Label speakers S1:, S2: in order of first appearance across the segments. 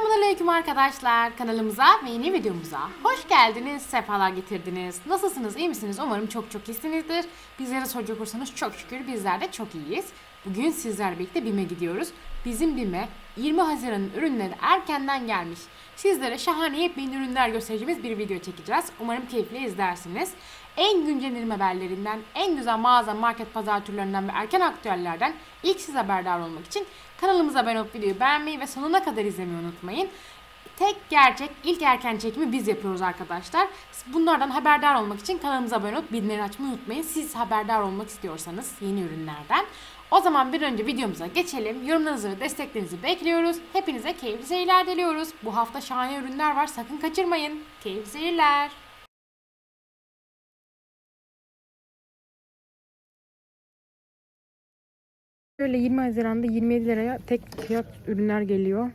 S1: Selamünaleyküm arkadaşlar. Kanalımıza ve yeni videomuza hoş geldiniz, sefalar getirdiniz. Nasılsınız, iyi misiniz? Umarım çok çok iyisinizdir. Bizlere soracak olursanız çok şükür bizler de çok iyiyiz. Bugün sizlerle birlikte BİM'e gidiyoruz. Bizim BİM'e 20 Haziran'ın ürünleri erkenden gelmiş. Sizlere şahane yepyeni ürünler göstereceğimiz bir video çekeceğiz. Umarım keyifle izlersiniz. En güncel indirim haberlerinden, en güzel mağaza, market, pazar türlerinden ve erken aktüellerden ilk siz haberdar olmak için kanalımıza abone olup videoyu beğenmeyi ve sonuna kadar izlemeyi unutmayın. Tek gerçek ilk erken çekimi biz yapıyoruz arkadaşlar. Bunlardan haberdar olmak için kanalımıza abone olup bildirimleri açmayı unutmayın. Siz haberdar olmak istiyorsanız yeni ürünlerden. O zaman bir önce videomuza geçelim. Yorumlarınızı ve desteklerinizi bekliyoruz. Hepinize keyifli seyirler diliyoruz. Bu hafta şahane ürünler var. Sakın kaçırmayın. Keyifli seyirler. Böyle 20 Haziran'da 27 liraya tek fiyat ürünler geliyor.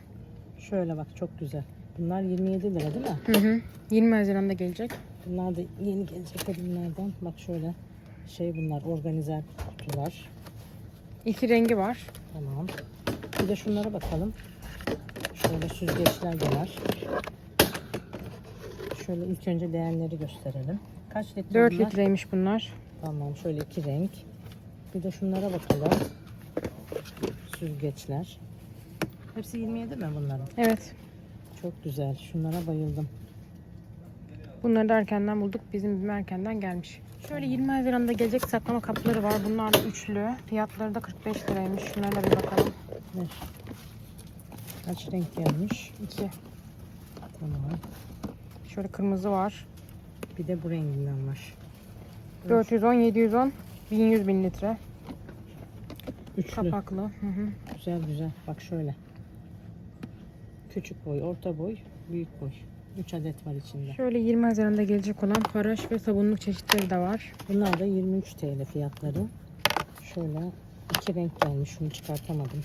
S2: Şöyle bak çok güzel. Bunlar 27 lira değil mi?
S1: Hı hı. 20 Haziran'da gelecek.
S2: Bunlar da yeni gelecek ürünlerden. Bak şöyle şey bunlar organizer kutular.
S1: İki rengi var.
S2: Tamam. Bir de şunlara bakalım. Şöyle süzgeçler de var. Şöyle ilk önce değerleri gösterelim. Kaç litre
S1: 4
S2: bunlar?
S1: litreymiş bunlar.
S2: Tamam şöyle iki renk. Bir de şunlara bakalım. Süzgeçler. Hepsi 27 mi bunların?
S1: Evet.
S2: Çok güzel. Şunlara bayıldım.
S1: Bunları da erkenden bulduk. Bizim bizim erkenden gelmiş. Şöyle 20 Haziran'da gelecek saklama kapları var. Bunlar da üçlü. Fiyatları da 45 liraymış. Şunlara da bir bakalım.
S2: Ver. Kaç renk gelmiş?
S1: 2.
S2: Tamam.
S1: Şöyle kırmızı var.
S2: Bir de bu renginden var.
S1: 410, 710, 1100 bin litre.
S2: Üçlü.
S1: Kapaklı. Hı hı.
S2: Güzel güzel. Bak şöyle. Küçük boy, orta boy, büyük boy. 3 adet var içinde.
S1: Şöyle 20 Haziran'da gelecek olan paraş ve sabunluk çeşitleri de var.
S2: Bunlar da 23 TL fiyatları. Şöyle iki renk gelmiş. Şunu çıkartamadım.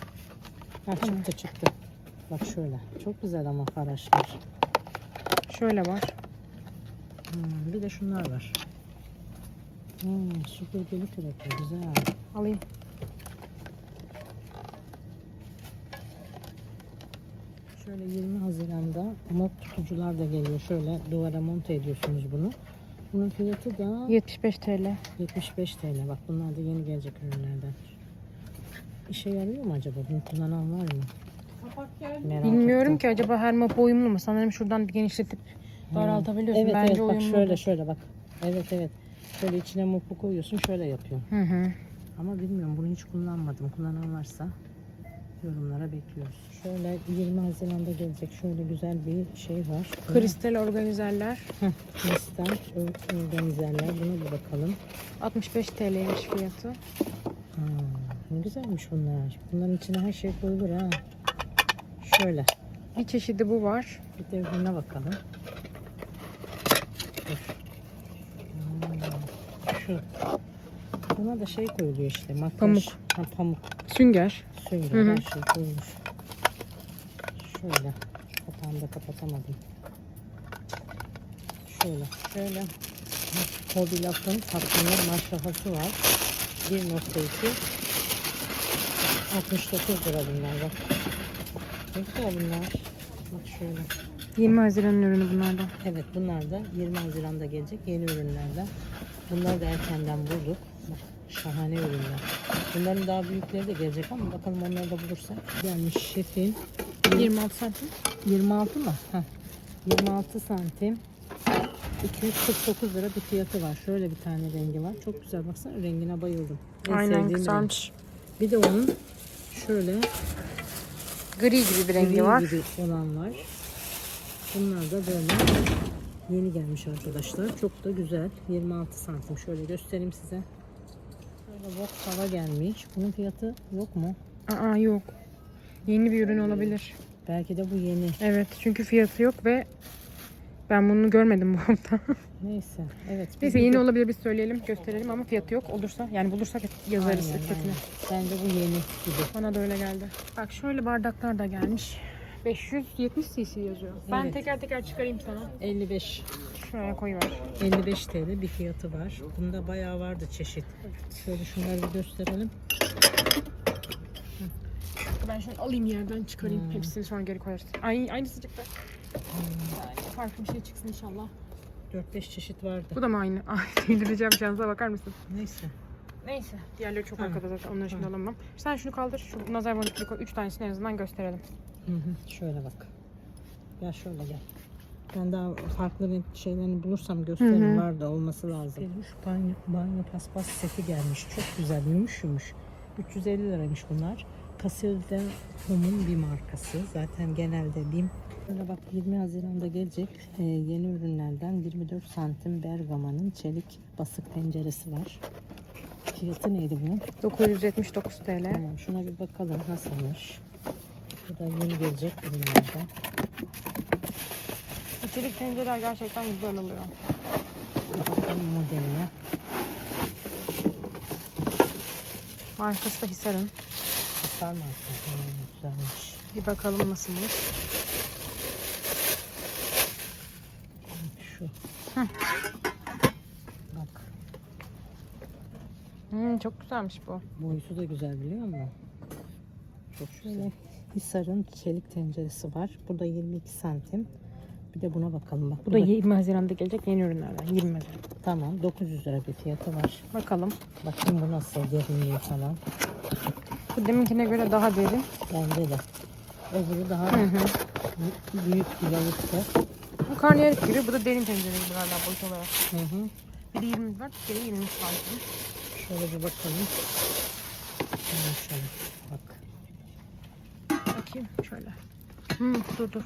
S2: Ha çıktı çıktı. Bak şöyle. Çok güzel ama faraşlar.
S1: Şöyle var.
S2: Hmm, bir de şunlar var. Hmm, süpürgeli kürekli. Güzel.
S1: Alayım.
S2: Şöyle 20 Haziran'da mop tutucular da geliyor. Şöyle duvara monte ediyorsunuz bunu. Bunun fiyatı da
S1: 75 TL.
S2: 75 TL. Bak bunlar da yeni gelecek ürünlerden. İşe yarıyor mu acaba? Bunu kullanan var mı? Merak
S1: Bilmiyorum
S2: ettim.
S1: ki acaba her mapa uyumlu mu? Sanırım şuradan bir genişletip daraltabiliyorsun.
S2: Evet
S1: Bence
S2: evet bak
S1: uyumlu.
S2: şöyle şöyle bak. Evet evet. Şöyle içine mopu koyuyorsun şöyle yapıyor.
S1: Hı hı.
S2: Ama bilmiyorum bunu hiç kullanmadım. Kullanan varsa yorumlara bekliyoruz. Şöyle 20 Haziran'da gelecek şöyle güzel bir şey var.
S1: Kristal organizerler.
S2: Heh, Kristal organizerler. Buna bir bakalım.
S1: 65 TL'ymiş fiyatı.
S2: Ha, ne güzelmiş bunlar. Bunların içine her şey koyulur ha. Şöyle.
S1: Bir çeşidi bu var.
S2: Bir de öbürüne bakalım. Dur. Şu. Buna da şey koyuluyor işte. Makyaj.
S1: Pamuk.
S2: Ha, pamuk.
S1: Sünger.
S2: Sünger
S1: Hı hı.
S2: her şey koyulmuş. Şöyle. Kapağını da kapatamadım. Şöyle. Şöyle. Mobilyatın tatlıları maşrafası var. 1.2 69 lira bunlar bak. Ne güzel bunlar. Bak şöyle.
S1: 20 Haziran ürünü bunlardan.
S2: Evet bunlar da 20 Haziran'da gelecek yeni ürünlerden. Bunları da erkenden bulduk. Bak, şahane ürünler. Bunların daha büyükleri de gelecek ama bakalım onları da bulursak. Gelmiş şefin
S1: 26 santim.
S2: 26 mı? Heh. 26 santim. 249 lira bir fiyatı var. Şöyle bir tane rengi var. Çok güzel baksana rengine bayıldım. En
S1: Aynen
S2: sevdiğim renk.
S1: güzelmiş.
S2: Bir de onun şöyle
S1: Gri gibi bir rengi
S2: gri
S1: var.
S2: gibi olan var. Bunlar da böyle yeni gelmiş arkadaşlar. Çok da güzel. 26 santim. Şöyle göstereyim size. Şöyle box tava gelmiş. Bunun fiyatı yok mu?
S1: Aa yok. Yeni bir ürün olabilir.
S2: Belki de bu yeni.
S1: Evet çünkü fiyatı yok ve ben bunu görmedim bu hafta.
S2: Neyse. Evet.
S1: Neyse yeni olabilir biz söyleyelim gösterelim ama fiyatı yok. Olursa yani bulursak yazarız
S2: Aynen,
S1: etiketine.
S2: aynen. Bence bu yeni gibi.
S1: Bana da öyle geldi. Bak şöyle bardaklar da gelmiş. 570 cc yazıyor. Ben
S2: Evet.
S1: teker teker çıkarayım sana.
S2: 55
S1: Şuraya koyuver.
S2: 55 TL bir fiyatı var. Bunda bayağı vardı çeşit. Şöyle şunları bir gösterelim.
S1: Ben şöyle alayım yerden çıkarayım. Hepsini sonra geri koyarız. Aynı, aynı sıcakta. Yani farklı bir şey çıksın inşallah.
S2: 4-5 çeşit vardı.
S1: Bu da mı aynı? Ay delireceğim şansa bakar mısın?
S2: Neyse.
S1: Neyse. Diğerleri çok arkada zaten. Onları şimdi
S2: Ha.
S1: alamam. Sen şunu kaldır. Şu nazar boncukları koy. Üç tanesini en azından gösterelim.
S2: Hı hı. Şöyle bak. Gel şöyle gel. Ben daha farklı renk şeylerini bulursam gösteririm. Var da olması lazım. Şu banyo, banyo paspas seti gelmiş. Çok güzel. Yumuş yumuş. 350 liraymış bunlar. Casilda Home'un bir markası. Zaten genelde BİM. Böyle bak 20 Haziran'da gelecek e, yeni ürünlerden 24 santim Bergama'nın çelik basık tenceresi var. Fiyatı neydi bunun?
S1: 979 TL.
S2: Tamam şuna bir bakalım nasılmış. Bu da yeni gelecek ürünlerden.
S1: Bu çelik tencereler gerçekten güzel oluyor.
S2: Bakalım modeline.
S1: Markası da Hisar'ın.
S2: Hmm, güzelmiş.
S1: Bir bakalım nasılmış.
S2: Şu. Bak
S1: Hmm, çok güzelmiş bu.
S2: boyutu da güzel biliyor musun? Çok güzel. Hisar'ın çelik tenceresi var. Bu da 22 santim. Bir de buna bakalım bak.
S1: Bu da 20 Haziran'da gelecek yeni ürünlerden. 20 Haziran.
S2: Tamam 900 lira bir fiyatı var.
S1: Bakalım.
S2: Bakayım bu nasıl derinliği falan.
S1: Bu deminkine göre daha derin.
S2: Bence de. Öbürü daha
S1: Hı hı.
S2: büyük- balıktı.
S1: Bu karnıyarık gibi. Bu da derin tencere gibi galiba boyut olarak.
S2: Hı hı.
S1: Biri 24, biri 23 santim.
S2: Şöyle bir bakalım. Hemen şöyle bak.
S1: Bakayım şöyle. Hmm, dur dur.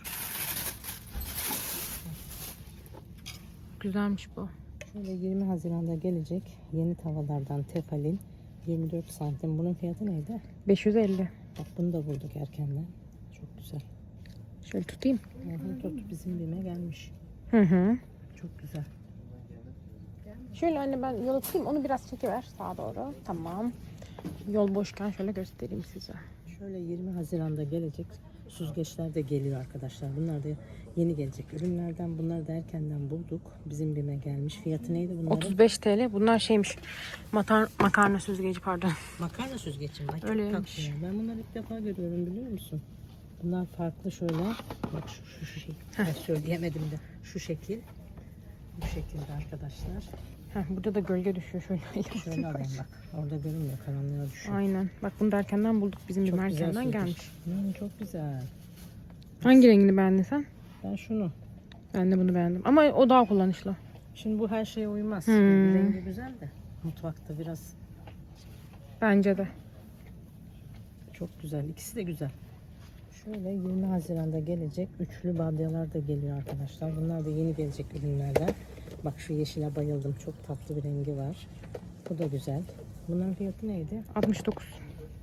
S1: Güzelmiş bu.
S2: Şöyle 20 Haziran'da gelecek yeni tavalardan Tefal'in 24 santim. Bunun fiyatı neydi?
S1: 550.
S2: Bak bunu da bulduk erkenden. Çok güzel.
S1: Şöyle tutayım.
S2: Hı hı, tut bizim bime gelmiş.
S1: Hı hı.
S2: Çok güzel.
S1: Şöyle anne ben yol atayım onu biraz çekiver sağa doğru. Tamam. Yol boşken şöyle göstereyim size.
S2: Şöyle 20 Haziran'da gelecek süzgeçler de geliyor arkadaşlar. Bunlar da yeni gelecek ürünlerden. Bunları da erkenden bulduk. Bizim bime gelmiş. Fiyatı neydi bunların?
S1: 35 TL. Bunlar şeymiş. Matar, makarna süzgeci pardon.
S2: Makarna süzgeci mi?
S1: Öyleymiş.
S2: Ben bunları ilk defa görüyorum biliyor musun? Bunlar farklı şöyle. Bak şu, şu, şu şey. Ben söyleyemedim de. Şu şekil. Bu şekilde arkadaşlar.
S1: Heh, burada da gölge düşüyor şöyle.
S2: Bak. Orada görünmüyor. Karanlığa düşüyor.
S1: Aynen. Bak bunu da erkenden bulduk. Bizim
S2: Çok
S1: erkenden gelmiş.
S2: Hmm, çok güzel.
S1: Hangi rengini beğendin sen?
S2: Ben şunu.
S1: Ben de bunu beğendim. Ama o daha kullanışlı.
S2: Şimdi bu her şeye uymaz.
S1: Hmm.
S2: Rengi güzel de. Mutfakta biraz
S1: Bence de.
S2: çok güzel. İkisi de güzel. Şöyle 20 Haziran'da gelecek üçlü badyalar da geliyor arkadaşlar. Bunlar da yeni gelecek ürünlerden. Bak şu yeşile bayıldım. Çok tatlı bir rengi var. Bu da güzel. Bunların fiyatı neydi?
S1: 69.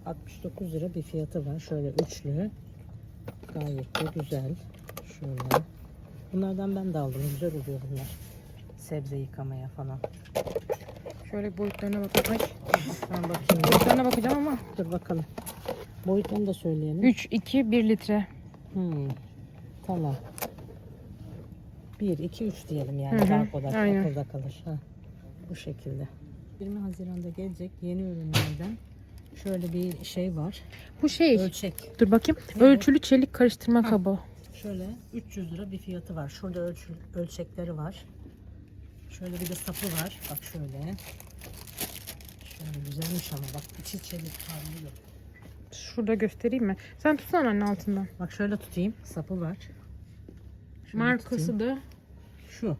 S2: 69 lira bir fiyatı var. Şöyle üçlü. Gayet de güzel. Şöyle. Bunlardan ben de aldım. Güzel oluyor bunlar. Sebze yıkamaya falan.
S1: Şöyle boyutlarına bak. Ay.
S2: Ben bakayım.
S1: Boyutlarına bakacağım ama.
S2: Dur bakalım. Boyutlarını da söyleyelim.
S1: 3, 2, 1 litre.
S2: Hmm. Tamam. 1, 2, 3 diyelim yani.
S1: Hı hı,
S2: Daha kolay
S1: aynen.
S2: akılda kalır. Ha. Bu şekilde. 20 Haziran'da gelecek yeni ürünlerden şöyle bir şey var.
S1: Bu şey.
S2: Ölçek.
S1: Dur bakayım.
S2: Ne bu?
S1: Ölçülü çelik karıştırma kabı.
S2: Şöyle 300 lira bir fiyatı var. Şurada ölçü, ölçekleri var. Şöyle bir de sapı var. Bak şöyle. Şöyle güzelmiş ama bak içi çelik parlıyor.
S1: Şurada göstereyim mi? Sen tutsana anne altından.
S2: Bak şöyle tutayım. Sapı var. Şöyle
S1: Markası
S2: tutayım.
S1: da
S2: şu.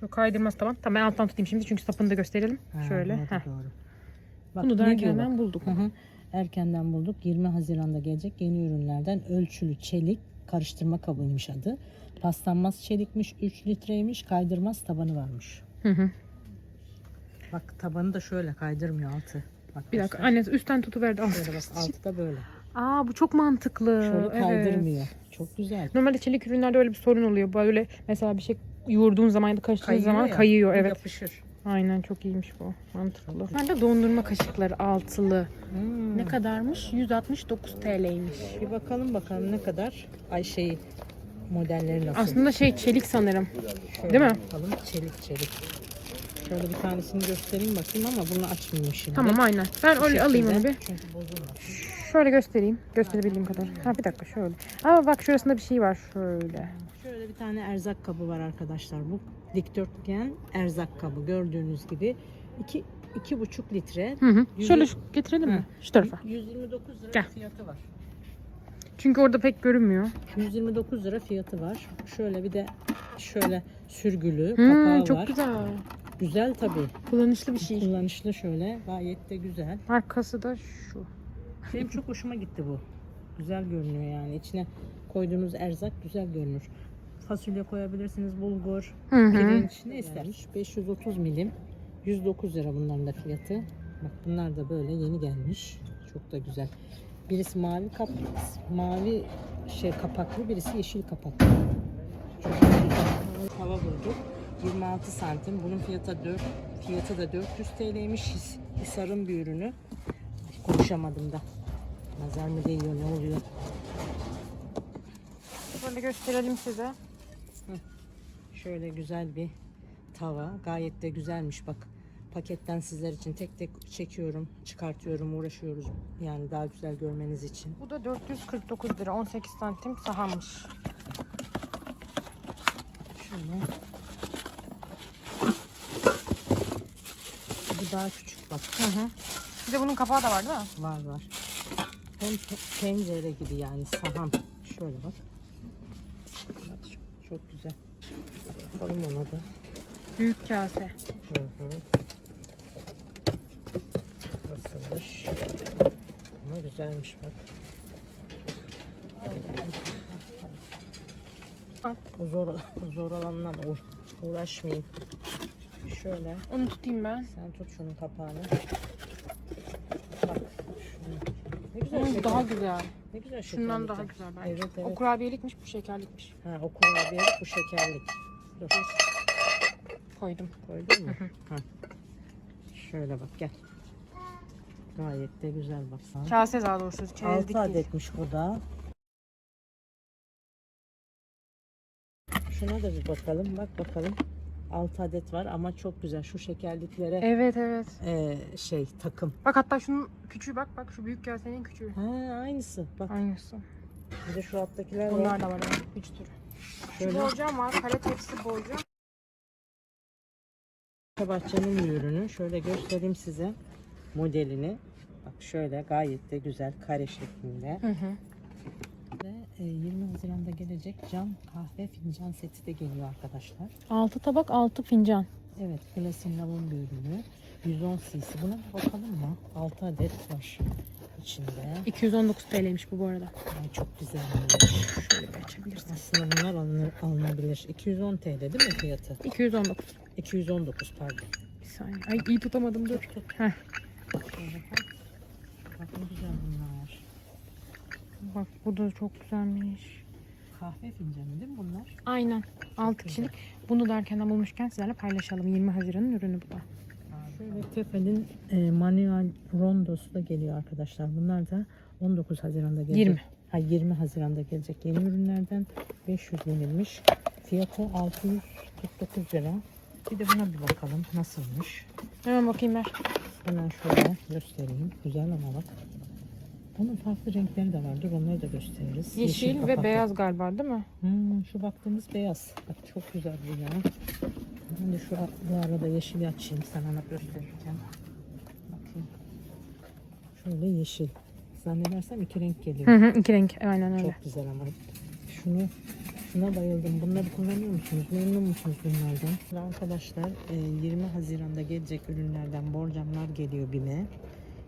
S1: şu kaydırması tamam. Tamam ben alttan tutayım şimdi çünkü sapını da gösterelim.
S2: Ha,
S1: Şöyle.
S2: doğru,
S1: Heh.
S2: doğru. Bak,
S1: Bunu da
S2: ne
S1: erkenden bulduk.
S2: Hı hı. Erkenden bulduk. 20 Haziran'da gelecek yeni ürünlerden ölçülü çelik karıştırma kabıymış adı. Paslanmaz çelikmiş, 3 litreymiş, kaydırmaz tabanı varmış.
S1: Hı hı.
S2: Bak tabanı da şöyle kaydırmıyor altı. Bak
S1: Bir dakika anne üstten tutuverdi. Al.
S2: Şöyle bak altı da böyle.
S1: Aa bu çok mantıklı.
S2: Şöyle
S1: Evet.
S2: Çok güzel.
S1: Normalde çelik ürünlerde öyle bir sorun oluyor. Böyle mesela bir şey yoğurduğun zaman ya da karıştırdığın zaman
S2: ya,
S1: kayıyor. Evet.
S2: Yapışır.
S1: Aynen çok iyiymiş bu. Mantıklı. Ben de dondurma kaşıkları altılı.
S2: Hmm.
S1: Ne kadarmış? 169 TL'ymiş.
S2: Bir bakalım bakalım ne kadar. Ay şey modelleri nasıl?
S1: Aslında şey çelik sanırım.
S2: Şöyle
S1: değil mi?
S2: Bakalım çelik çelik. Şöyle bir tanesini göstereyim bakayım ama bunu açmayayım şimdi.
S1: Tamam aynen. Ben öyle alayım onu bir.
S2: Çünkü.
S1: Şöyle göstereyim. Gösterebildiğim kadar. Ha bir dakika şöyle. Ama bak şurasında bir şey var şöyle.
S2: Şöyle bir tane erzak kabı var arkadaşlar. Bu dikdörtgen erzak kabı gördüğünüz gibi. 2 iki, buçuk litre.
S1: Hı hı.
S2: Yüzü-
S1: Şöyle şu, getirelim mi? Şu tarafa.
S2: 129 lira
S1: Gel.
S2: fiyatı var.
S1: Çünkü orada pek görünmüyor.
S2: 129 lira fiyatı var. Şöyle bir de şöyle sürgülü
S1: Hmm,
S2: kapağı
S1: çok
S2: var.
S1: güzel.
S2: Güzel tabii.
S1: Kullanışlı bir şey.
S2: Kullanışlı şöyle. Gayet de güzel.
S1: Markası da şu.
S2: Benim çok hoşuma gitti bu. Güzel görünüyor yani. İçine koyduğunuz erzak güzel görünür. Fasulye koyabilirsiniz, bulgur,
S1: Hı hı.
S2: pirinç ne istermiş. 530 milim. 109 lira bunların da fiyatı. Bak bunlar da böyle yeni gelmiş. Çok da güzel. Birisi mavi kap, mavi şey kapaklı, birisi yeşil kapaklı. Çok güzel. Hava bulduk. 26 santim. Bunun fiyatı 4, fiyatı da 400 TL'ymiş. His, Hisar'ın bir ürünü. Konuşamadım da. Nazar mı değiyor ne oluyor?
S1: Böyle gösterelim size.
S2: Şöyle güzel bir tava. Gayet de güzelmiş bak. Paketten sizler için tek tek çekiyorum, çıkartıyorum, uğraşıyoruz. Yani daha güzel görmeniz için.
S1: Bu da 449 lira. 18 santim sahamış.
S2: Şöyle. Bu daha küçük bak.
S1: Hı hı. Bir de bunun kapağı da var değil mi?
S2: Var var. Hem te- tencere gibi yani saham. Şöyle bak. Bak çok, çok güzel. Bakalım ona da.
S1: Büyük kase.
S2: Hı hı. Nasılmış? Ama güzelmiş bak. Bu zor, zor uğra- uğraşmayayım. Şöyle
S1: Onu tutayım ben.
S2: sen tut şunun kapağını. Bak şunu. Şeker.
S1: daha güzel.
S2: Ne güzel
S1: Şundan
S2: şekerlik
S1: daha
S2: ya.
S1: güzel bence.
S2: Evet evet.
S1: O kurabiyelikmiş bu şekerlikmiş.
S2: Ha, o kurabiyelik bu şekerlik. Dur.
S1: Koydum.
S2: Koydun mu? ha. Şöyle bak gel. Gayet de güzel baksana.
S1: Kase daha doğrusu. Çerezlik
S2: 6
S1: değil.
S2: adetmiş bu da. Şuna da bir bakalım. Bak bakalım. 6 adet var ama çok güzel. Şu şekerliklere
S1: Evet evet.
S2: e, şey takım.
S1: Bak hatta şunun küçüğü bak bak şu büyük kasenin küçüğü.
S2: Ha aynısı. Bak
S1: Aynısı.
S2: bir de şu alttakiler
S1: Bunlar
S2: var.
S1: da var evet. Üç tür. Şu
S2: Şöyle
S1: borcam var. Kare tepsi borcam.
S2: bahçenin bir ürünü. Şöyle göstereyim size modelini. Bak şöyle gayet de güzel kare şeklinde.
S1: Hı hı.
S2: Ve e, 20 Haziran'da gelecek cam kahve fincan seti de geliyor arkadaşlar.
S1: 6 tabak 6 fincan.
S2: Evet, Glasin Lav'ın bir ürünü. 110 cc. Buna bir bakalım mı? 6 adet var içinde.
S1: 219 TL'ymiş bu bu arada.
S2: Ay, çok güzel.
S1: Şöyle bir açabilirsin.
S2: Aslında bunlar alınır, alınabilir. 210 TL değil mi fiyatı?
S1: 219.
S2: 219 pardon.
S1: Bir saniye. Ay iyi tutamadım dur. Heh.
S2: Şöyle bak. Bak ne güzel bunlar.
S1: Bak bu da çok güzelmiş.
S2: Kahve fincanı değil mi bunlar?
S1: Aynen. 6
S2: güzel.
S1: kişilik. Bunu da erkenden bulmuşken sizlerle paylaşalım. 20 Haziran'ın ürünü bu da.
S2: Şöyle Tefal'in e, manuel rondosu da geliyor arkadaşlar. Bunlar da 19 Haziran'da gelecek.
S1: 20.
S2: Ha 20 Haziran'da gelecek yeni ürünlerden 500 yenilmiş. Fiyatı 649 lira. Bir de buna bir bakalım nasılmış.
S1: Hemen bakayım ver.
S2: Hemen şöyle göstereyim. Güzel ama bak. Bunun farklı renkleri de vardır. Onları da gösteririz.
S1: Yeşil, ve
S2: kapaklı.
S1: beyaz galiba değil mi?
S2: Hmm, şu baktığımız beyaz. Bak çok güzel bu ya. Ben de şu bu arada yeşili açayım sana göstereceğim. Bakayım. Şöyle yeşil. Zannedersem iki renk geliyor.
S1: Hı hı iki renk. Aynen öyle.
S2: Çok güzel ama. Şunu şuna bayıldım. Bunları kullanıyor musunuz? Memnun musunuz bunlardan? Arkadaşlar e, 20 Haziran'da gelecek ürünlerden borcamlar geliyor BİM'e.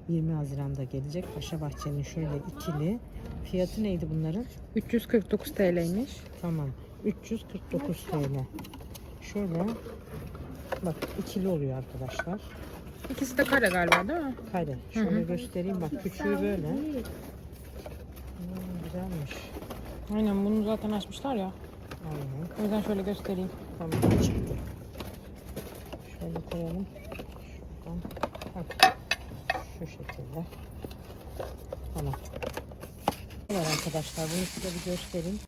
S2: 20 Haziran'da gelecek. Paşa Bahçe'nin şöyle ikili. Fiyatı neydi bunların?
S1: 349 TL'ymiş.
S2: Tamam. 349 TL. Şöyle bak ikili oluyor arkadaşlar.
S1: İkisi de kare galiba değil mi?
S2: Kare. Şöyle göstereyim bak küçüğü böyle. Hmm, güzelmiş.
S1: Aynen bunu zaten açmışlar ya.
S2: Aynen.
S1: O yüzden şöyle göstereyim.
S2: Tamam çıktı. Şöyle koyalım. Şuradan. Hah. Şu şekilde. Tamam. Evet arkadaşlar bunu size bir göstereyim.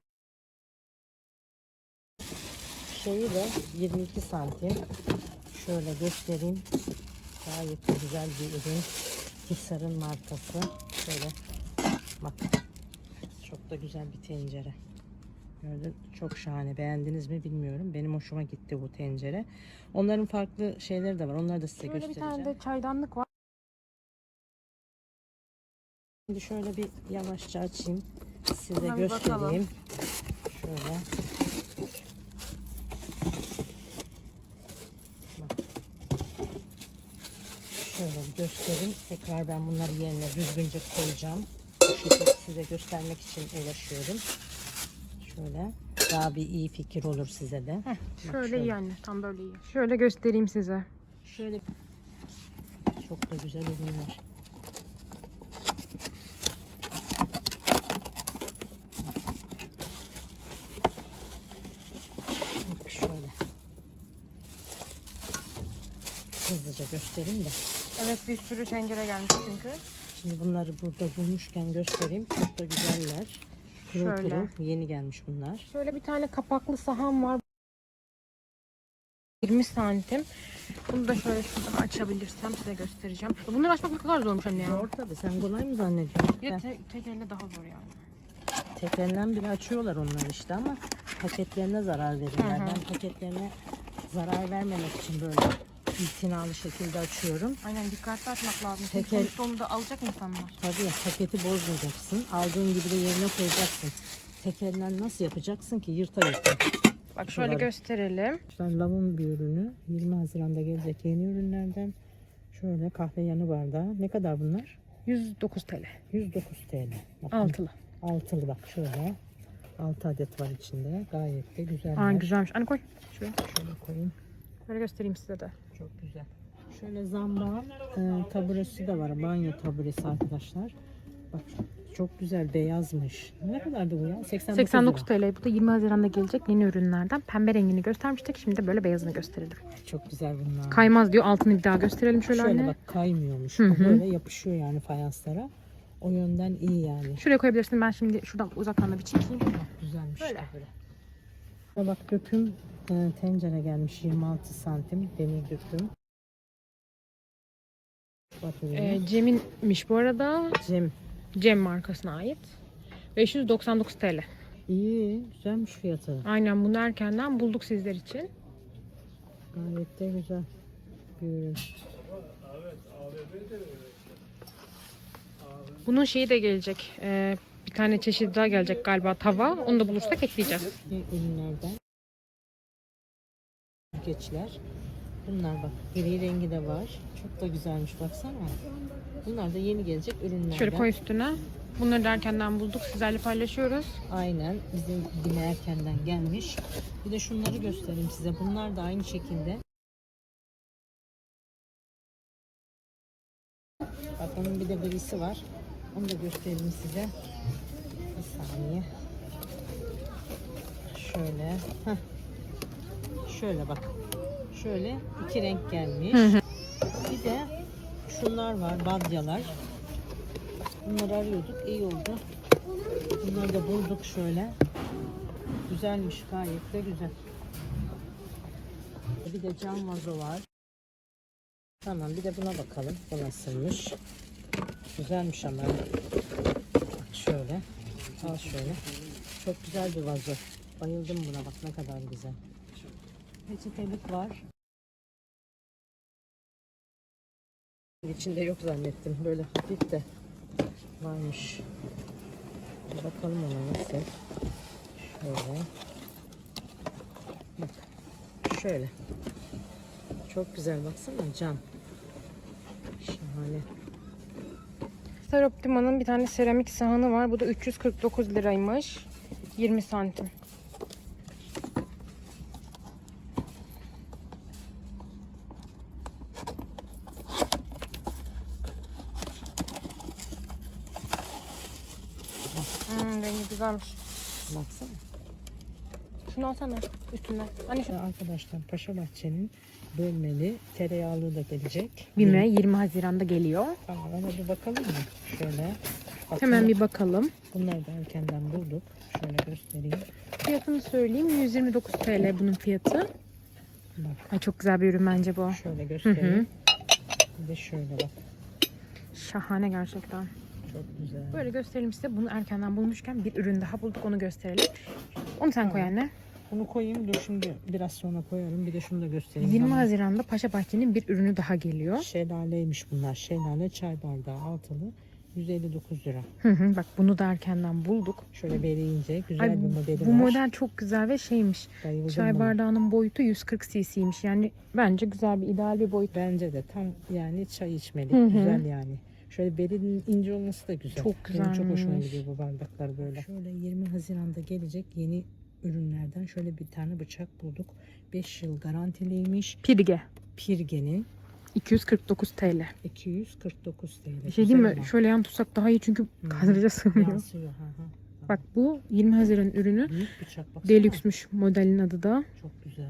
S2: Şeyi de 22 santim. Şöyle göstereyim. Gayet güzel bir ürün. Hisar'ın markası. Şöyle bak. Çok da güzel bir tencere. Gördün çok şahane. Beğendiniz mi bilmiyorum. Benim hoşuma gitti bu tencere. Onların farklı şeyleri de var. Onları da size
S1: Şöyle bir
S2: göstereceğim.
S1: tane de çaydanlık var.
S2: Şimdi şöyle bir yavaşça açayım. Size
S1: Hemen bakalım.
S2: göstereyim. Şöyle. Bak. Şöyle göstereyim. Tekrar ben bunları yerine düzgünce koyacağım. Şekilde size göstermek için uğraşıyorum. Şöyle. Daha bir iyi fikir olur size de. Bak
S1: Şöyle iyi anne. Tam böyle iyi. Şöyle göstereyim size.
S2: Şöyle çok da güzel ürünler. Bak şöyle. Hızlıca göstereyim de.
S1: Evet bir sürü tencere gelmiş çünkü.
S2: Şimdi bunları burada bulmuşken göstereyim. Çok da güzeller. Pırıl
S1: Şöyle.
S2: pırıl. Yeni gelmiş bunlar.
S1: Şöyle bir tane kapaklı sahan var. 20 santim. Bunu da şöyle şuradan açabilirsem size göstereceğim. Bunları açmak ne kadar zormuş anne ya.
S2: Zor tabii. Sen kolay mı zannediyorsun?
S1: Bir de
S2: Ben-
S1: te- tek elle daha zor yani.
S2: Tekrarından bile açıyorlar onlar işte ama paketlerine zarar
S1: hı.
S2: Ben paketlerine zarar vermemek için böyle itinalı şekilde açıyorum.
S1: Aynen dikkatli açmak lazım. Çünkü
S2: el-
S1: sonuçta onu da alacak insanlar.
S2: Tabii ya, paketi bozmayacaksın. Aldığın gibi de yerine koyacaksın. Tek elinden nasıl yapacaksın ki yırta yırta.
S1: Bak şöyle
S2: Şuraları-
S1: gösterelim.
S2: İşte lavun bir ürünü 20 Haziran'da gelecek yeni ürünlerden. Şöyle kahve yanı bardağı. Ne kadar bunlar?
S1: 109 TL.
S2: 109 TL. Bakın,
S1: Altılı.
S2: Altılı bak şöyle. 6 adet var içinde. Gayet de güzeller.
S1: Aa güzelmiş. Anne koy.
S2: Şöyle koyayım.
S1: Böyle göstereyim size de.
S2: Çok güzel. Şöyle zamba e, taburesi de var. Banyo taburesi arkadaşlar. Bak çok güzel beyazmış. Ne kadardı bu ya? 89,
S1: 89
S2: lira.
S1: TL. Bu da 20 Haziran'da gelecek yeni ürünlerden. Pembe rengini göstermiştik. Şimdi de böyle beyazını gösterelim.
S2: Çok güzel bunlar.
S1: Kaymaz diyor. Altını bir daha gösterelim şöyle,
S2: Şöyle
S1: anne.
S2: bak kaymıyormuş.
S1: Hı hı.
S2: Böyle yapışıyor yani fayanslara. O yönden iyi yani.
S1: Şuraya koyabilirsin. Ben şimdi şuradan uzaktan da bir çekeyim.
S2: Bak güzelmiş.
S1: Böyle.
S2: Böyle. Bak döküm e, tencere gelmiş 26 santim demir. Bak ürünü.
S1: Ee, Cem'inmiş bu arada.
S2: Cem.
S1: Cem markasına ait. 599 TL.
S2: İyi güzelmiş fiyatı.
S1: Aynen bunu erkenden bulduk sizler için.
S2: Gayet de güzel bir ürün.
S1: Bunun şeyi de gelecek. Ee, bir tane çeşit daha gelecek galiba tava. Onu da bulursak ekleyeceğiz.
S2: Ürünlerden geçler. Bunlar bak gri rengi de var. Çok da güzelmiş baksana. Bunlar da yeni gelecek ürünlerden.
S1: Şöyle koy üstüne. Bunları da erkenden bulduk. Sizlerle paylaşıyoruz.
S2: Aynen bizim yine erkenden gelmiş. Bir de şunları göstereyim size. Bunlar da aynı şekilde. Bak onun bir de grisi var. Onu da göstereyim size. Bir saniye. Şöyle. Heh. Şöyle bak. Şöyle iki renk gelmiş. Bir de şunlar var. Badyalar. Bunları arıyorduk. iyi oldu. Bunları da bulduk şöyle. Güzelmiş gayet de güzel. Bir de cam vazo var. Tamam bir de buna bakalım. Bu nasılmış? Güzelmiş ama. Bak şöyle. Al şöyle. Çok güzel bir vazo. Bayıldım buna bak ne kadar güzel. Peçetelik var. İçinde yok zannettim. Böyle hafif de varmış. Bir bakalım ona nasıl. Şöyle. Bak. Şöyle. Çok güzel baksana cam. Şahane.
S1: Star Optima'nın bir tane seramik sahanı var. Bu da 349 liraymış. 20 santim. Güzelmiş.
S2: Baksana.
S1: Şunu alsana üstünden. Hani şu.
S2: Arkadaşlar Paşa Bahçe'nin bölmeli tereyağlı da gelecek.
S1: Bime 20 Haziran'da geliyor.
S2: Tamam ona bir bakalım mı? Şöyle. Bak,
S1: Hemen bir bakalım.
S2: Bunları da erkenden bulduk. Şöyle göstereyim.
S1: Fiyatını söyleyeyim. 129 TL bunun fiyatı.
S2: Bak
S1: Ay çok güzel bir ürün bence bu.
S2: şöyle göstereyim. Bir de şöyle bak.
S1: Şahane gerçekten.
S2: Çok güzel.
S1: Böyle gösterelim size. Bunu erkenden bulmuşken bir ürün daha bulduk. Onu gösterelim. Onu sen koy anne.
S2: Bunu koyayım. Dur şimdi biraz sonra koyarım. Bir de şunu da göstereyim.
S1: 20
S2: Tamam.
S1: Haziran'da Paşa Bahçe'nin bir ürünü daha geliyor.
S2: Şelaleymiş bunlar. Şelale çay bardağı altılı. 159 lira.
S1: Hı hı, Bak bunu da erkenden bulduk.
S2: Şöyle beri ince. Güzel
S1: Ay,
S2: bir modeli
S1: bu
S2: var.
S1: model çok güzel ve şeymiş.
S2: Bayıldım
S1: Çay
S2: buna.
S1: bardağının boyutu 140 cc'ymiş. Yani bence güzel bir ideal bir boyut.
S2: Bence de tam yani çay içmelik.
S1: Hı hı.
S2: Güzel yani. Şöyle berinin ince olması da güzel.
S1: Çok
S2: Benim çok hoşuma gidiyor bu bardaklar böyle. Şöyle 20 Haziran'da gelecek yeni ürünlerden şöyle bir tane bıçak bulduk. 5 yıl garantiliymiş.
S1: Pirge.
S2: Pirge'nin
S1: 249 TL.
S2: 249 TL.
S1: Bir şey diyeyim
S2: Güzel
S1: mi?
S2: ama.
S1: Şöyle yan tutsak daha iyi çünkü kadraja sığmıyor.
S2: Yansıyor. Ha, ha.
S1: Bak bu 20 Haziran ürünü.
S2: Büyük bıçak baksana.
S1: Deluxe'muş modelin adı da.
S2: Çok güzel.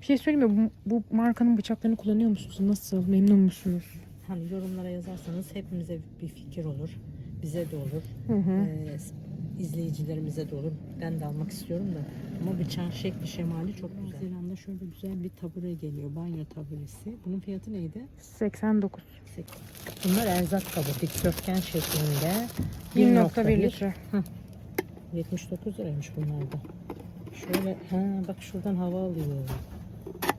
S1: Bir şey söyleyeyim mi? Bu, bu markanın bıçaklarını kullanıyor musunuz? Nasıl? Memnun musunuz?
S2: Hani yorumlara yazarsanız hepimize bir fikir olur. Bize de olur.
S1: Hı hı.
S2: Ee, izleyicilerimize de olur. Ben de almak istiyorum da. Ama bıçağın şekli şemali çok güzel. Haziran'da şöyle güzel bir tabure geliyor. Banyo taburesi. Bunun fiyatı neydi?
S1: 89.
S2: Bunlar erzak kabı. Dikdörtgen şeklinde.
S1: 1.1 litre.
S2: 79 liraymış bunlar da. Şöyle ha bak şuradan hava alıyor.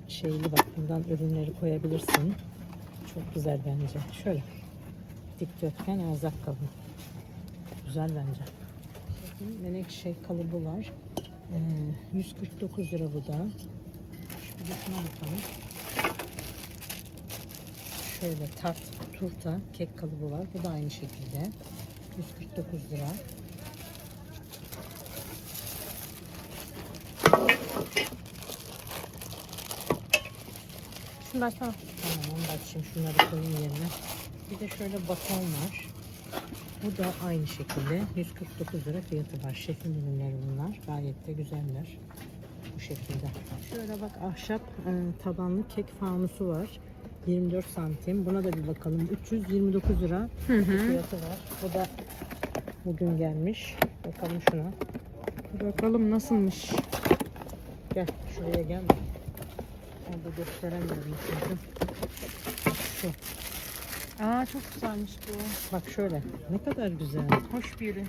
S2: Şeyli bak buradan ürünleri koyabilirsin. Çok güzel bence. Şöyle. Dikdörtgen erzak kabı. Güzel bence. Menekşe kalıbı var. Ee, 149 lira bu da. De şuna bakalım. Şöyle tart, turta, kek kalıbı var. Bu da aynı şekilde. 149 lira.
S1: Açsana.
S2: Tamam açayım. Şunları koyayım yerine. Bir de şöyle baton var. Bu da aynı şekilde 149 lira fiyatı var. Şefin ürünleri bunlar. Gayet de güzeller. Bu şekilde. Şöyle bak ahşap e, tabanlı kek fanusu var. 24 santim. Buna da bir bakalım. 329 lira
S1: Hı hı.
S2: fiyatı var. Bu da bugün gelmiş. Bakalım şuna.
S1: Bakalım nasılmış.
S2: Gel şuraya gel. Orada gösteremiyorum çünkü. Şu.
S1: Aa çok güzelmiş bu.
S2: Bak şöyle. Ne kadar güzel.
S1: Hoş bir ürün.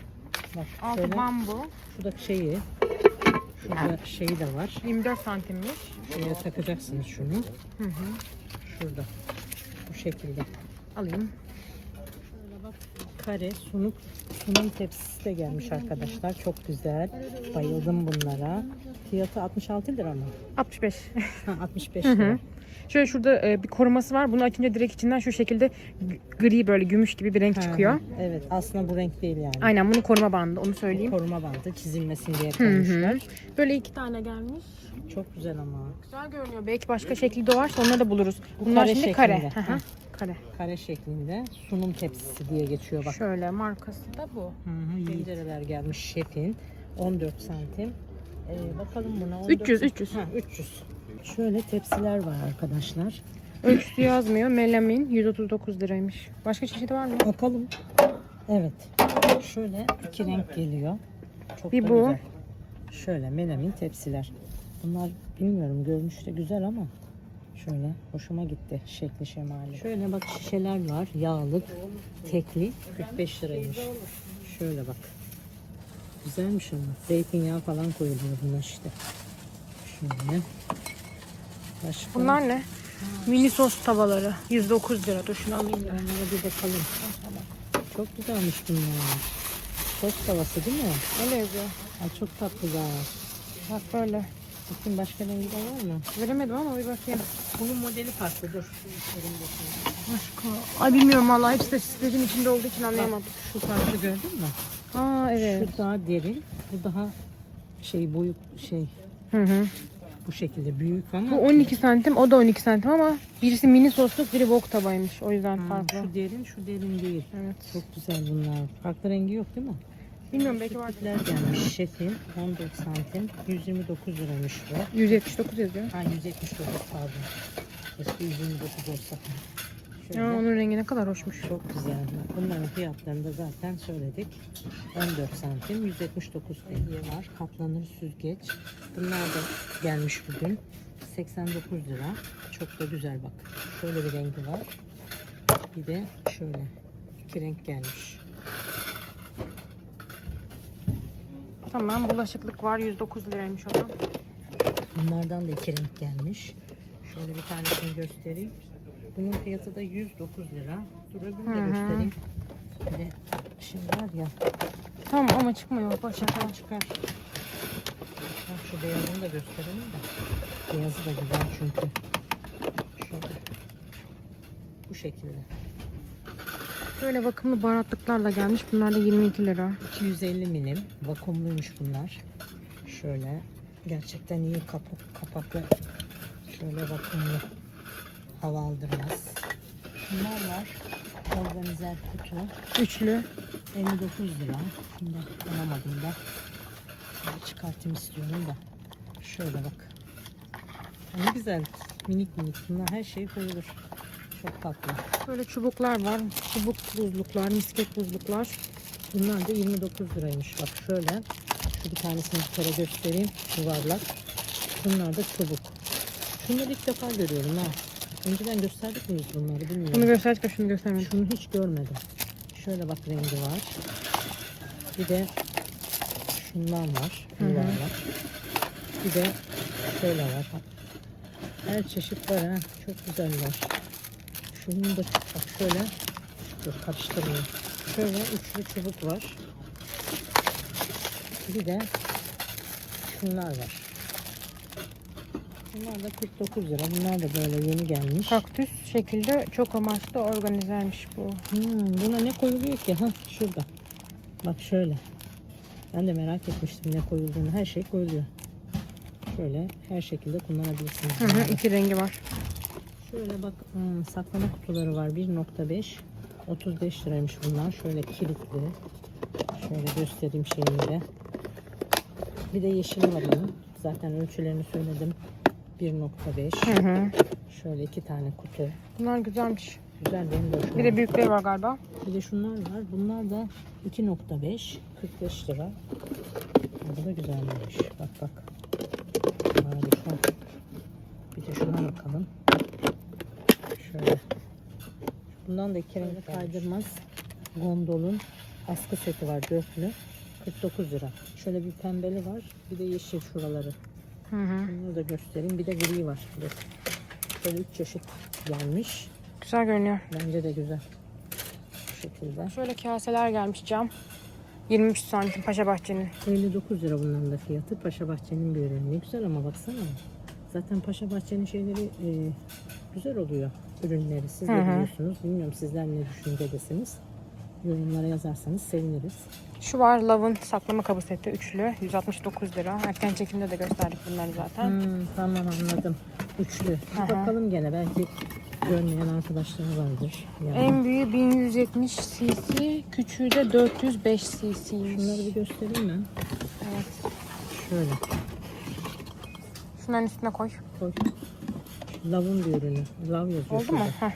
S2: Bak
S1: Altı
S2: şöyle.
S1: bambu.
S2: Şurada şeyi. Şurada şeyi de var.
S1: 24 santimmiş.
S2: Şuraya takacaksınız şunu.
S1: Hı hı.
S2: Şurada. Bu şekilde.
S1: Alayım.
S2: Şöyle bak. Kare sunuk sunum tepsisi de gelmiş arkadaşlar. Çok güzel. Bayıldım bunlara. Fiyatı 66 lira mı?
S1: 65.
S2: Ha 65
S1: Hı hı. Şöyle şurada e, bir koruması var. Bunu açınca direkt içinden şu şekilde gri böyle gümüş gibi bir renk çıkıyor.
S2: Evet aslında bu renk değil yani.
S1: Aynen bunun koruma bandı onu söyleyeyim.
S2: Koruma bandı çizilmesin diye koymuşlar.
S1: Böyle iki tane gelmiş.
S2: Çok güzel ama.
S1: Güzel görünüyor. Belki başka şekli de varsa onları da buluruz.
S2: Bu
S1: Bunlar
S2: kare
S1: şimdi kare.
S2: şeklinde.
S1: Hı hı.
S2: Hı.
S1: Kare.
S2: Kare şeklinde sunum tepsisi diye geçiyor bak.
S1: Şöyle markası da bu.
S2: Hı hı, Tencereler gelmiş şefin. 14 santim. Ee, bakalım buna. 14
S1: 300, 300.
S2: Ha, 300. Şöyle tepsiler var arkadaşlar.
S1: Ölçüsü yazmıyor. Melamin 139 liraymış. Başka çeşidi var mı?
S2: Bakalım. Evet. Şöyle iki renk geliyor. Çok
S1: Bir
S2: da
S1: bu.
S2: güzel. Şöyle melamin tepsiler. Bunlar bilmiyorum görünüşte güzel ama şöyle hoşuma gitti şekli şemali. Şöyle bak şişeler var. Yağlı, tekli 45 liraymış. Şöyle bak. Güzelmiş ama. Zeytinyağı falan koyuluyor bunlar işte. Şöyle. Başka.
S1: Bunlar ne? Mini sos tavaları. 109 lira. Dur şunu alayım da.
S2: Onlara bir bakalım. Çok güzelmiş bunlar. Sos tavası değil mi?
S1: Öyle yazıyor.
S2: Ay çok tatlılar.
S1: Bak böyle.
S2: Bakın başka rengi de var mı?
S1: Veremedim ama bir bakayım.
S2: Bunun modeli farklı dur.
S1: Başka. Ay bilmiyorum vallahi hepsi de süslerin içinde olduğu için anlayamadım.
S2: Şu farklı gördün mü?
S1: Aa evet.
S2: Şu daha derin. Bu daha şey boyut şey
S1: Hı hı.
S2: Bu şekilde büyük ama.
S1: Bu 12 santim, o da 12 santim ama birisi mini sosluk, biri wok tabağıymış. O yüzden
S2: Ha,
S1: farklı.
S2: şu derin şu derin değil.
S1: Evet.
S2: Çok güzel bunlar. Farklı rengi yok değil mi?
S1: Bilmiyorum belki var.
S2: Tipler gelmiş. Şefin 14 santim. 129 liraymış bu.
S1: 179 yazıyor.
S2: Ha 179 pardon. Keşke 129 olsa. Şöyle.
S1: Ya onun rengi ne kadar hoşmuş.
S2: Çok güzel. Bunların fiyatlarını da zaten söyledik. 14 santim, 179 TL var. Katlanır süzgeç. Bunlar da gelmiş bugün. 89 lira. Çok da güzel bak. Şöyle bir rengi var. Bir de şöyle. iki renk gelmiş.
S1: Tamam bulaşıklık var 109 liraymış o da.
S2: Bunlardan da iki renk gelmiş. Şöyle bir tanesini göstereyim. Bunun fiyatı da 109 lira. Dur öbürünü de göstereyim. Bir de şimdi var ya
S1: Tamam ama çıkmıyor başa.
S2: Çıkar çıkar. Bak şu beyazını da gösterelim de. Beyazı da güzel çünkü. Şöyle. Bu şekilde.
S1: Böyle bakımlı baharatlıklarla gelmiş. Bunlar da 22 lira.
S2: 250 milim. Vakumluymuş bunlar. Şöyle. Gerçekten iyi kapak, kapaklı. Şöyle vakumlu. Hava aldırmaz. Bunlar var. Organizer kutu.
S1: Üçlü.
S2: 59 lira. Şimdi alamadım da. Şöyle çıkartayım istiyorum da. Şöyle bak. Ne güzel. Minik minik. Bunlar her şey koyulur. Çok tatlı.
S1: Böyle çubuklar var. Çubuk buzluklar, misket buzluklar.
S2: Bunlar da 29 liraymış. Bak şöyle. Şu bir tanesini bir kere göstereyim. Yuvarlak. Bunlar da çubuk. Şunları ilk defa görüyorum ha. Önceden gösterdik mi biz bunları bilmiyorum.
S1: Bunu gösterdik de şunu göstermedim.
S2: Şunu hiç görmedim. Şöyle bak rengi var. Bir de şunlar var.
S1: Hı.
S2: Yuvarlak. Bir de şöyle var. Bak. Her çeşit var ha. Çok güzeller. Şunun da bak şöyle. Dur karıştırmayayım. Şöyle üçlü çubuk var. Bir de şunlar var. Bunlar da 49 lira. Bunlar da böyle yeni gelmiş.
S1: Kaktüs şekilde çok amaçlı organizermiş bu.
S2: Hmm, buna ne koyuluyor ki? Ha şurada. Bak şöyle. Ben de merak etmiştim ne koyulduğunu. Her şey koyuluyor. Şöyle her şekilde kullanabilirsiniz.
S1: Hı hı, iki rengi var.
S2: Şöyle bak hmm, saklama kutuları var. 1.5 35 liraymış bunlar. Şöyle kilitli. Şöyle göstereyim şeyini de. Bir de yeşili var bunun. Zaten ölçülerini söyledim. 1.5
S1: Hı hı.
S2: Şöyle iki tane kutu.
S1: Bunlar güzelmiş.
S2: Güzel benim de hoşuma
S1: Bir de büyükleri var galiba.
S2: Bir de şunlar var. Bunlar da 2.5 45 lira. Bu da güzelmiş. Bak bak. Harika. Bir de şuna bakalım. Şöyle. Bundan da iki renk kaydırmaz. Gondolun askı seti var dörtlü. 49 lira. Şöyle bir pembeli var. Bir de yeşil şuraları.
S1: Hı hı.
S2: Bunu da göstereyim. Bir de gri var. Dur. Şöyle üç çeşit gelmiş.
S1: Güzel görünüyor.
S2: Bence de güzel. Bu şekilde.
S1: Şöyle kaseler gelmiş cam. 23 santim Paşa Bahçe'nin.
S2: 59 lira bunların da fiyatı. Paşa Bahçe'nin bir ürünü. Ne güzel ama baksana. Zaten Paşa Bahçe'nin şeyleri e, güzel oluyor. Ürünleri. Siz de
S1: Hı hı.
S2: biliyorsunuz. Bilmiyorum sizler ne düşüncedesiniz. Yorumlara yazarsanız seviniriz.
S1: Şu var Love'ın saklama kabı seti üçlü. 169 lira. Erken çekimde de gösterdik bunları zaten.
S2: Hmm, tamam anladım. Üçlü.
S1: Hı.
S2: bakalım gene. Belki görmeyen arkadaşlar vardır. Yani.
S1: En büyüğü 1170 cc, küçüğü de 405 cc.
S2: Şunları bir göstereyim mi?
S1: Evet.
S2: Şöyle
S1: Şunların üstüne koy.
S2: koy. Lav'ın bir ürünü. Lav yazıyor
S1: Oldu mu?
S2: şurada.
S1: Heh.